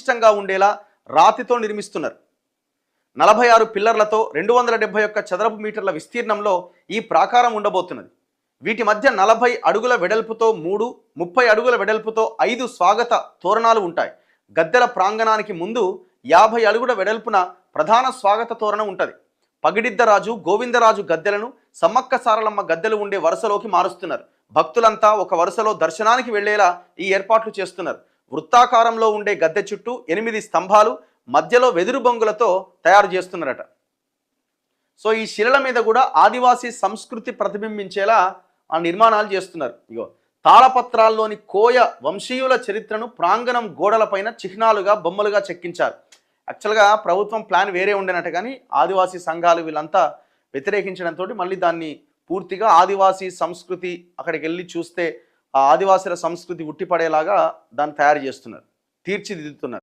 ఇష్టంగా ఉండేలా రాతితో నిర్మిస్తున్నారు. నలభై ఆరు పిల్లర్లతో రెండు వందల డెబ్బై ఒక్క చదరపు మీటర్ల విస్తీర్ణంలో ఈ ప్రాకారం ఉండబోతున్నది. వీటి మధ్య నలభై అడుగుల వెడల్పుతో మూడు ముప్పై అడుగుల వెడల్పుతో ఐదు స్వాగత తోరణాలు ఉంటాయి. గద్దెల ప్రాంగణానికి ముందు యాభై అడుగుల వెడల్పున ప్రధాన స్వాగత తోరణం ఉంటుంది. పగిడిద్దరాజు గోవిందరాజు గద్దెలను సమ్మక్క సారలమ్మ గద్దెలు ఉండే వరుసలోకి మారుస్తున్నారు. భక్తులంతా ఒక వరుసలో దర్శనానికి వెళ్ళేలా ఈ ఏర్పాట్లు చేస్తున్నారు. వృత్తాకారంలో ఉండే గద్దె చుట్టూ ఎనిమిది స్తంభాలు మధ్యలో వెదురు బొంగులతో తయారు చేస్తున్నారట. సో ఈ శిలల మీద కూడా ఆదివాసీ సంస్కృతి ప్రతిబింబించేలా ఆ నిర్మాణాలు చేస్తున్నారు. ఇగో తాళపత్రాల్లోని కోయ వంశీయుల చరిత్రను ప్రాంగణం గోడలపైన చిహ్నాలుగా బొమ్మలుగా చెక్కించారు. యాక్చువల్గా ప్రభుత్వం ప్లాన్ వేరే ఉండేనట కానీ ఆదివాసీ సంఘాలు వీళ్ళంతా వ్యతిరేకించడంతో మళ్ళీ దాన్ని పూర్తిగా ఆదివాసీ సంస్కృతి అక్కడికి వెళ్ళి చూస్తే ఆ ఆదివాసీల సంస్కృతి ఉట్టిపడేలాగా దాన్ని తయారు చేస్తున్నారు తీర్చిదిద్దుతున్నారు.